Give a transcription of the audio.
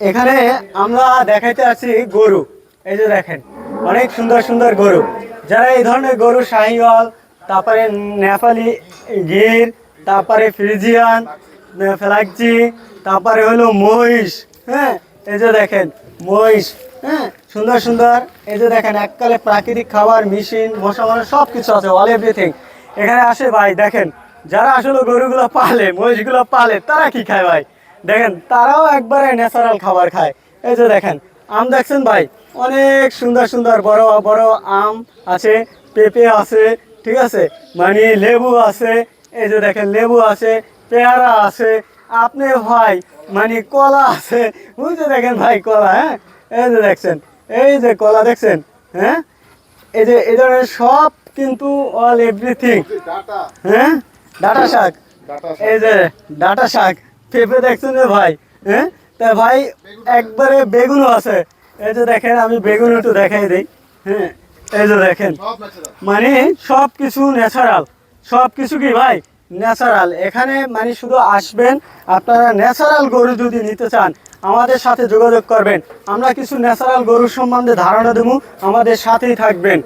এখানে আমরা দেখাইতে আছি গরু। এই যে দেখেন, অনেক সুন্দর সুন্দর গরু। যারা এই ধরনের গরু, শাহিওয়াল, তারপরে নেপালি গির, তারপরে ফ্রিজিয়ান ফ্লাগজি তারপরে হলো মহিষ হ্যাঁ? এই যে দেখেন, মহিষ হ্যাঁ? সুন্দর সুন্দর, এই যে দেখেন, এককালে প্রাকৃতিক খাবার, মেশিন মশা মানে সব কিছু আছে অল এভরিথিং এখানে আসে ভাই, দেখেন, যারা আসলে গরুগুলো পালে, মহিষগুলো পালে, তারা কি খায় ভাই? দেখেন তারাও একবারে ন্যাচারাল খাবার খায়। এই যে দেখেন আম দেখছেন ভাই? অনেক সুন্দর সুন্দর বড় বড় আম আছে পেঁপে আছে ঠিক আছে? মানে লেবু আছে এই যে দেখেন লেবু আছে পেয়ারা আছে আপনি ভাই মানে কলা আছে বুঝতে দেখেন ভাই কলা হ্যাঁ? এই যে দেখছেন এই যে কলা দেখছেন হ্যাঁ? এই যে এই ধরনের সব কিন্তু অল এভরিথিং হ্যাঁ? ডাটা শাক। এই যে ডাটা শাক পেঁপে দেখছেন ভাই? হ্যাঁ তা ভাই একবারে বেগুনও আছে। এই যে দেখেন আমি বেগুন একটু দেখাই দিই। হ্যাঁ এই যে দেখেন। মানে সব কিছু ন্যাচারাল সব কিছু কি ভাই? ন্যাচারাল এখানে মানে শুধু আসবেন আপনারা ন্যাচারাল গরু যদি নিতে চান আমাদের সাথে যোগাযোগ করবেন। আমরা কিছু ন্যাচারাল গরুর সম্বন্ধে ধারণা দেবো আমাদের সাথেই থাকবেন।